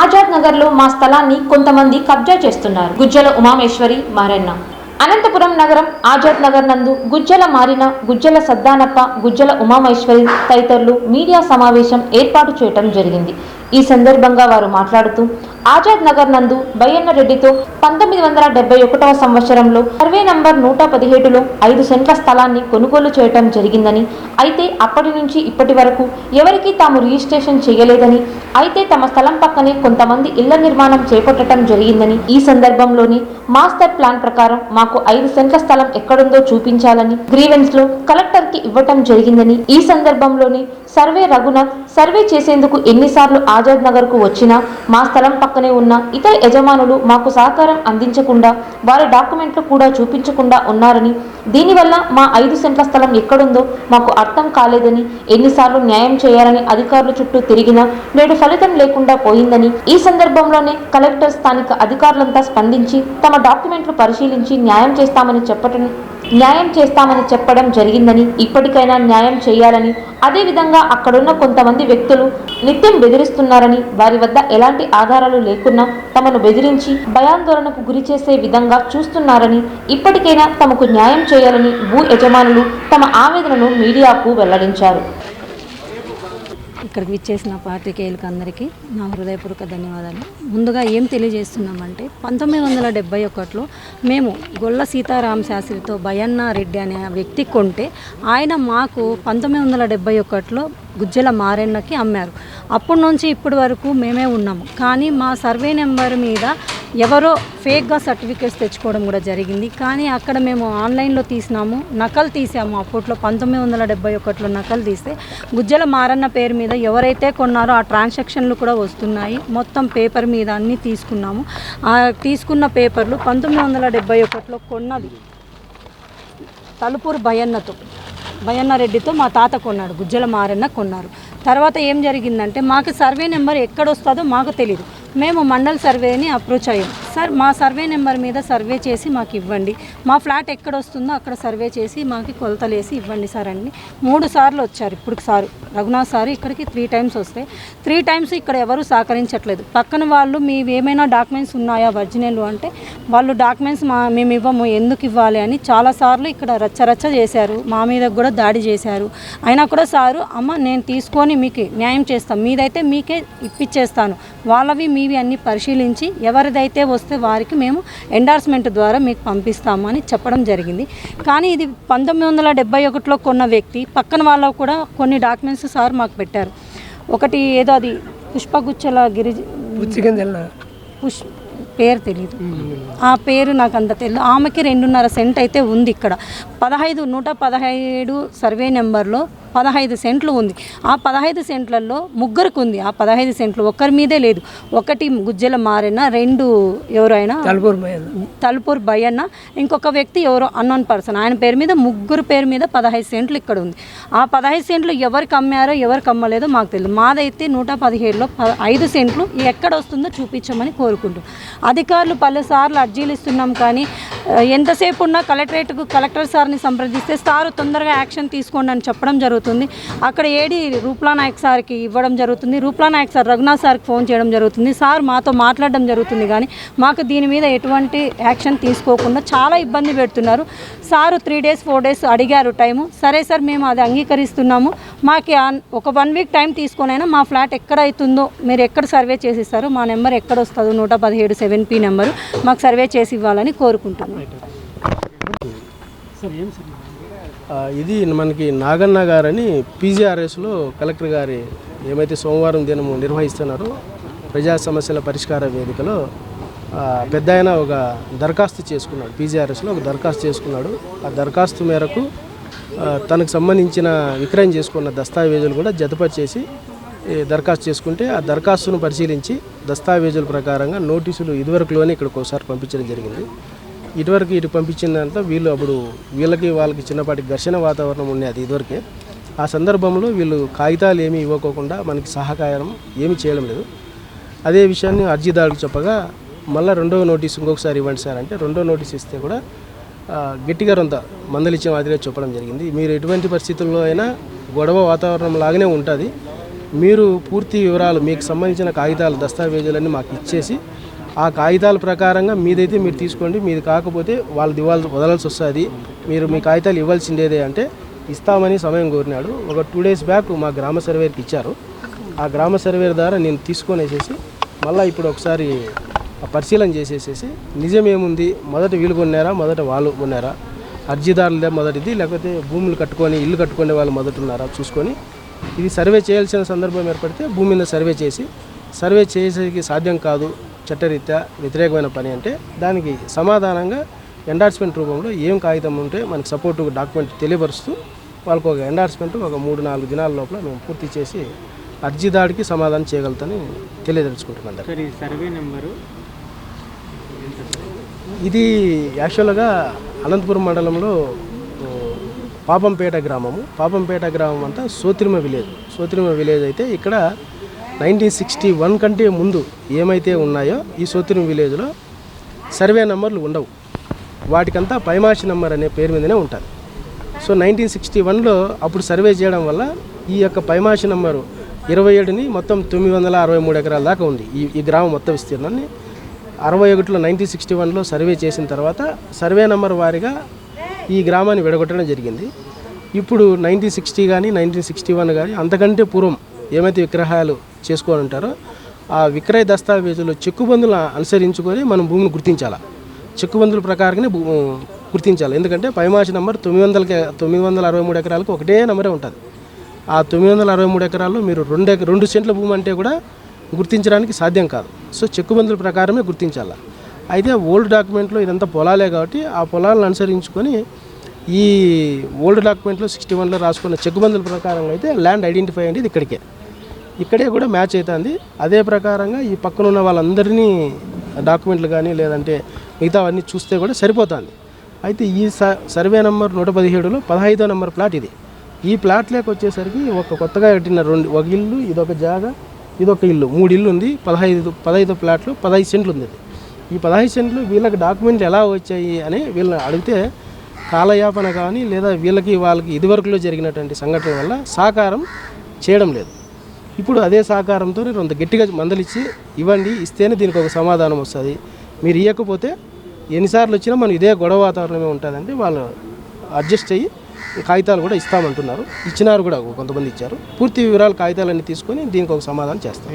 ఆజాద్ నగర్లో మా స్థలాన్ని కొంతమంది కబ్జా చేస్తున్నారు. గుజ్జల ఉమామేశ్వరి మారెన్న. అనంతపురం నగరం ఆజాద్ నగర్ నందు గుజ్జల మారిన గుజ్జల సద్దానప్ప గుజ్జల ఉమామేశ్వరి తదితరులు మీడియా సమావేశం ఏర్పాటు చేయటం జరిగింది. ఈ సందర్భంగా వారు మాట్లాడుతూ ఆజాద్ నగర్ నందు బయ్యన్న రెడ్డితో పంతొమ్మిది వందల డెబ్బై ఒకటవ సంవత్సరంలో సర్వే నంబర్ నూట పదిహేడులో ఐదు సెంట్ల స్థలాన్ని కొనుగోలు చేయటం జరిగిందని అయితే అప్పటి నుంచి ఇప్పటి వరకు ఎవరికీ తాము రిజిస్ట్రేషన్ చేయలేదని అయితే తమ స్థలం పక్కనే కొంతమంది ఇళ్ళ నిర్మాణం చేపట్టడం జరిగిందని ఈ సందర్భంలోని మాస్టర్ ప్లాన్ ప్రకారం మాకు ఐదు సెంట్ల స్థలం ఎక్కడుందో చూపించాలని గ్రీవెన్స్లో కలెక్టర్కి ఇవ్వటం జరిగిందని ఈ సందర్భంలోని సర్వే రఘునాథ్ సర్వే చేసేందుకు ఎన్నిసార్లు ఆజాద్ నగర్కు వచ్చినా మా స్థలం పక్కనే ఉన్న ఇతర యజమానులు మాకు సహకారం అందించకుండా వారి డాక్యుమెంట్లు కూడా చూపించకుండా ఉన్నారని దీనివల్ల మా ఐదు సెంట్ల స్థలం ఎక్కడుందో మాకు అర్థం కాలేదని ఎన్నిసార్లు న్యాయం చేయాలని అధికారుల చుట్టూ తిరిగినా నేడు ఫలితం లేకుండా పోయిందని ఈ సందర్భంలోనే కలెక్టర్ స్థానిక అధికారులంతా స్పందించి తమ డాక్యుమెంట్లు పరిశీలించి న్యాయం చేస్తామని చెప్పటం న్యాయం చేస్తామని చెప్పడం జరిగిందని ఇప్పటికైనా న్యాయం చేయాలని అదేవిధంగా అక్కడున్న కొంతమంది వ్యక్తులు నిత్యం బెదిరిస్తున్నారని వారి వద్ద ఎలాంటి ఆధారాలు లేకున్నా తమను బెదిరించి భయాందోళనకు గురి చేసే విధంగా చూస్తున్నారని ఇప్పటికైనా తమకు న్యాయం చేయాలని భూ యజమానులు తమ ఆవేదనను మీడియాకు వెల్లడించారు. ఇక్కడికి విచ్చేసిన పాత్రికేయులకు అందరికీ నా హృదయపూర్వక ధన్యవాదాలు. ముందుగా ఏం తెలియజేస్తున్నామంటే పంతొమ్మిది వందల డెబ్బై ఒకటిలో మేము గొల్ల సీతారాం శాస్త్రితో భయన్న రెడ్డి అనే వ్యక్తి కొంటే ఆయన మాకు పంతొమ్మిది వందల డెబ్బై ఒకటిలో గుజ్జల మారెన్నకి అమ్మారు. అప్పటి నుంచి ఇప్పటి వరకు మేమే ఉన్నాము. కానీ మా సర్వే నెంబర్ మీద ఎవరో ఫేక్గా సర్టిఫికేట్స్ తెచ్చుకోవడం కూడా జరిగింది. కానీ అక్కడ మేము ఆన్లైన్లో తీసినాము. నకలు తీసాము. అప్పట్లో పంతొమ్మిది వందల డెబ్బై ఒకటిలో నకలు తీస్తే గుజ్జల మారన్న పేరు మీద ఎవరైతే కొన్నారో ఆ ట్రాన్సాక్షన్లు కూడా వస్తున్నాయి. మొత్తం పేపర్ మీద అన్నీ తీసుకున్నాము. ఆ తీసుకున్న పేపర్లు పంతొమ్మిది వందల డెబ్బై ఒకటిలో కొన్నది తలుపూరు భయన్నతో భయన్న రెడ్డితో మా తాత కొన్నాడు. గుజ్జల మారన్న కొన్నారు. తర్వాత ఏం జరిగిందంటే మాకు సర్వే నెంబర్ ఎక్కడ వస్తుందో మాకు తెలియదు మేము మండల్ సర్వేని అప్రోచ్ అయ్యాం సార్ మా సర్వే నెంబర్ మీద సర్వే చేసి మాకు ఇవ్వండి. మా ఫ్లాట్ ఎక్కడ వస్తుందో అక్కడ సర్వే చేసి మాకు కొలతలేసి ఇవ్వండి సార్ అండి మూడు సార్లు వచ్చారు ఇప్పుడు సారు రఘునాథ్ సార్ ఇక్కడికి త్రీ టైమ్స్ వస్తే. త్రీ టైమ్స్ ఇక్కడ ఎవరు సహకరించట్లేదు. పక్కన వాళ్ళు మీ ఏమైనా డాక్యుమెంట్స్ ఉన్నాయా ఒరిజినల్ అంటే వాళ్ళు డాక్యుమెంట్స్ మా మేము ఇవ్వము ఎందుకు ఇవ్వాలి అని చాలాసార్లు ఇక్కడ రచ్చరచ్చ చేశారు. మా మీద కూడా దాడి చేశారు. అయినా కూడా సారు అమ్మ నేను తీసుకొని మీకు న్యాయం చేస్తాను. మీదైతే మీకే ఇప్పించేస్తాను వాళ్ళవి మీవి అన్ని పరిశీలించి ఎవరిదైతే వస్తే వారికి మేము ఎండార్స్మెంట్ ద్వారా మీకు పంపిస్తాము అని చెప్పడం జరిగింది. కానీ ఇది పంతొమ్మిది వందల డెబ్బై ఒకటిలో కొన్న వ్యక్తి పక్కన వాళ్ళకు కూడా కొన్ని డాక్యుమెంట్స్ సార్ మాకు పెట్టారు. ఒకటి ఏదో అది పుష్పగుచ్చల గిరిజ పుష్ పేరు తెలియదు ఆ పేరు నాకు అంత తెలియదు ఆమెకి రెండున్నర సెంట్ అయితే ఉంది ఇక్కడ. పదహైదు నూట పదహైదు సర్వే నెంబర్లో పదహైదు సెంట్లు ఉంది. ఆ పదహైదు సెంట్లలో ముగ్గురికి ఉంది ఆ పదహైదు సెంట్లు ఒక్కరి మీదే లేదు. ఒకటి గుజ్జల మారిన రెండు ఎవరైనా? తలుపూరు భయన్న ఇంకొక వ్యక్తి ఎవరో? Unknown person. ఆయన పేరు మీద ముగ్గురు పేరు మీద పదహైదు సెంట్లు ఇక్కడ ఉంది. ఆ పదహైదు సెంట్లు ఎవరికి అమ్మారో ఎవరికి అమ్మలేదో మాకు తెలియదు. మాదైతే నూట పదిహేడులో ప- ఐదు సెంట్లు ఎక్కడ వస్తుందో చూపించమని కోరుకుంటున్నాం. అధికారులు పలుసార్లు అర్జీలు ఇస్తున్నాం కానీ ఎంతసేపు ఉన్నా కలెక్టరేట్కు కలెక్టర్ సార్ని సంప్రదిస్తే సారు తొందరగా యాక్షన్ తీసుకోండి అని చెప్పడం జరుగుతుంది. అక్కడ ఏడి రూప్లా నాయక్ సార్కి ఇవ్వడం జరుగుతుంది. రూప్లా నాయక్ సార్ రఘునాథ్ సార్కి ఫోన్ చేయడం జరుగుతుంది. సార్ మాతో మాట్లాడడం జరుగుతుంది కానీ మాకు దీని మీద ఎటువంటి యాక్షన్ తీసుకోకుండా చాలా ఇబ్బంది పెడుతున్నారు. Sir three days four days అడిగారు టైము. సరే సార్ మేము అది అంగీకరిస్తున్నాము. మాకు ఒక వన్ వీక్ టైం తీసుకొనైనా మా ఫ్లాట్ ఎక్కడ అవుతుందో మీరు ఎక్కడ సర్వే చేసిస్తారో మా నెంబర్ ఎక్కడ వస్తుందో నూట పదిహేడు సెవెన్ పీ నెంబరు మాకు సర్వే చేసి ఇవ్వాలని కోరుకుంటున్నాం. సార్ ఇది మనకి నాగన్న గారని పీజీఆర్ఎస్లో కలెక్టర్ గారి ఏమైతే సోమవారం దినము నిర్వహిస్తున్నారో ప్రజా సమస్యల పరిష్కార వేదికలో పెద్ద ఆయన ఒక దరఖాస్తు చేసుకున్నాడు పీజీఆర్ఎస్లో ఒక దరఖాస్తు చేసుకున్నాడు. ఆ దరఖాస్తు మేరకు తనకు సంబంధించిన విక్రయం చేసుకున్న దస్తావేజులు కూడా జతపరిచేసి దరఖాస్తు చేసుకుంటే ఆ దరఖాస్తును పరిశీలించి దస్తావేజుల ప్రకారంగా నోటీసులు ఇదివరకులోనే ఇక్కడికి ఒకసారి పంపించడం జరిగింది. ఇటువరకు ఇటు పంపించిన దాంట్లో వీళ్ళు అప్పుడు వీళ్ళకి వాళ్ళకి చిన్నపాటి ఘర్షణ వాతావరణం ఉండేది ఇదివరకే. ఆ సందర్భంలో వీళ్ళు కాగితాలు ఏమీ ఇవ్వకోకుండా మనకి సహకారం ఏమీ చేయడం లేదు. అదే విషయాన్ని అర్జీదారుడు చెప్పగా మళ్ళీ రెండవ నోటీస్ ఇంకొకసారి ఇవ్వండి సార్ అంటే రెండో నోటీస్ ఇస్తే కూడా గట్టిగా రొంత మందలిచ్చే మాదిరిగా చెప్పడం జరిగింది. మీరు ఎటువంటి పరిస్థితుల్లో అయినా గొడవ వాతావరణం లాగానే ఉంటుంది. మీరు పూర్తి వివరాలు మీకు సంబంధించిన కాగితాలు దస్తావేజులన్నీ మాకు ఇచ్చేసి ఆ కాగితాల ప్రకారంగా మీదైతే మీరు తీసుకోండి. మీది కాకపోతే వాళ్ళు ఇవ్వాలి వదలాల్సి వస్తుంది. మీరు మీ కాగితాలు ఇవ్వాల్సిందేదే అంటే ఇస్తామని సమయం కోరినాడు. ఒక టూ డేస్ బ్యాక్ మా గ్రామ సర్వేకి ఇచ్చారు. ఆ గ్రామ సర్వేర్ ద్వారా నేను తీసుకొనేసేసి మళ్ళీ ఇప్పుడు ఒకసారి పరిశీలన చేసేసేసి నిజం ఏముంది మొదట వీళ్ళు కొన్నారా? మొదట వాళ్ళు కొన్నారా? అర్జీదారులదే మొదటిది లేకపోతే భూములు కట్టుకొని ఇల్లు కట్టుకునే వాళ్ళు మొదట ఉన్నారా? చూసుకొని. ఇది సర్వే చేయాల్సిన సందర్భం ఏర్పడితే భూమి మీద సర్వే చేసి సర్వే చేసేకి సాధ్యం కాదు చట్టరీత్యా వ్యతిరేకమైన పని అంటే దానికి సమాధానంగా ఎండార్స్మెంట్ రూపంలో ఏం కాగితం ఉంటే మనకి సపోర్ట్ డాక్యుమెంట్ తెలియపరుస్తూ వాళ్ళకు ఒక ఎండార్స్మెంట్ ఒక మూడు నాలుగు దినాల లోపల మేము పూర్తి చేసి అర్జీదాడికి సమాధానం చేయగలుగుతాని తెలియదలుచుకుంటున్నాను అందరికీ. సార్ ఈ సర్వే నెంబరు ఇది యాక్చువల్గా అనంతపురం మండలంలో పాపంపేట గ్రామము పాపంపేట గ్రామం అంతా సోతిరిమ విలేజ్ సోతిరిమ విలేజ్ అయితే ఇక్కడ నైన్టీన్ సిక్స్టీ వన్ కంటే ముందు ఏమైతే ఉన్నాయో ఈ సోతిరిమ విలేజ్లో సర్వే నెంబర్లు ఉండవు. వాటికంతా పైమాషి నెంబర్ అనే పేరు మీదనే ఉంటుంది సో నైన్టీన్ సిక్స్టీ వన్లో అప్పుడు సర్వే చేయడం వల్ల ఈ యొక్క పైమాషి నెంబరు ఇరవై ఏడుని మొత్తం తొమ్మిది వందల అరవై మూడు ఎకరాల దాకా ఉంది. ఈ ఈ గ్రామం మొత్తం విస్తీర్ణాన్ని అరవై ఒకటిలో నైన్టీన్ సిక్స్టీ వన్లో సర్వే చేసిన తర్వాత సర్వే నెంబర్ వారిగా ఈ గ్రామాన్ని విడగొట్టడం జరిగింది. ఇప్పుడు నైన్టీన్ సిక్స్టీ కానీ నైన్టీన్ సిక్స్టీ వన్ కానీ అంతకంటే పూర్వం ఏమైతే విగ్రహాలు చేసుకొని ఉంటారో ఆ విక్రయ దస్తావేజులు చెక్కుబందులు అనుసరించుకొని మనం భూమిని గుర్తించాలి? చెక్కుబందుల ప్రకారంగానే గుర్తించాలి. ఎందుకంటే పైమాసి నెంబర్ తొమ్మిది వందలకి తొమ్మిది వందల అరవై మూడు ఎకరాలకు ఒకటే నెంబరే ఉంటుంది. ఆ తొమ్మిది వందల అరవై మూడు ఎకరాల్లో మీరు రెండు రెండు సెంట్ల భూమి అంటే కూడా గుర్తించడానికి సాధ్యం కాదు. సో చెక్కుబందుల ప్రకారమే గుర్తించాలి? అయితే ఓల్డ్ డాక్యుమెంట్లో ఇదంతా పొలాలే కాబట్టి ఆ పొలాలను అనుసరించుకొని ఈ ఓల్డ్ డాక్యుమెంట్లో సిక్స్టీ వన్లో రాసుకున్న చెక్కుబందుల ప్రకారంగా అయితే ల్యాండ్ ఐడెంటిఫై అనేది ఇక్కడికే. ఇక్కడే కూడా మ్యాచ్ అవుతుంది. అదే ప్రకారంగా ఈ పక్కన ఉన్న వాళ్ళందరినీ డాక్యుమెంట్లు కానీ లేదంటే మిగతావన్నీ చూస్తే కూడా సరిపోతుంది. అయితే ఈ సర్వే నెంబర్ నూట పదిహేడులో పదహైదో నెంబర్ ప్లాట్ ఇది. ఈ ప్లాట్లోకి వచ్చేసరికి ఒక కొత్తగా కట్టిన రెండు ఒక ఇల్లు ఇదొక జాగా ఇదొక ఇల్లు. మూడు ఇల్లు ఉంది పదహైదు పదహైదు ప్లాట్లు పదహైదు సెంట్లు ఉంది. ఈ పదహైదు సెంట్లు వీళ్ళకి డాక్యుమెంట్లు ఎలా వచ్చాయి అని వీళ్ళని అడిగితే కాలయాపన కానీ లేదా వీళ్ళకి వాళ్ళకి ఇదివరకులో జరిగినటువంటి సంఘటన వల్ల సాకారం చేయడం లేదు. ఇప్పుడు అదే సహకారంతో కొంత గట్టిగా మందలిచ్చి ఇవ్వండి ఇస్తేనే దీనికి ఒక సమాధానం వస్తుంది. మీరు ఇవ్వకపోతే ఎన్నిసార్లు వచ్చినా మనం ఇదే గొడవ వాతావరణమే ఉంటుందంటే వాళ్ళు అడ్జస్ట్ అయ్యి కాగితాలు కూడా ఇస్తామంటున్నారు. ఇచ్చినారు కూడా కొంతమంది ఇచ్చారు. పూర్తి వివరాలు కాగితాలన్నీ తీసుకొని దీనికి ఒక సమాధానం చేస్తాం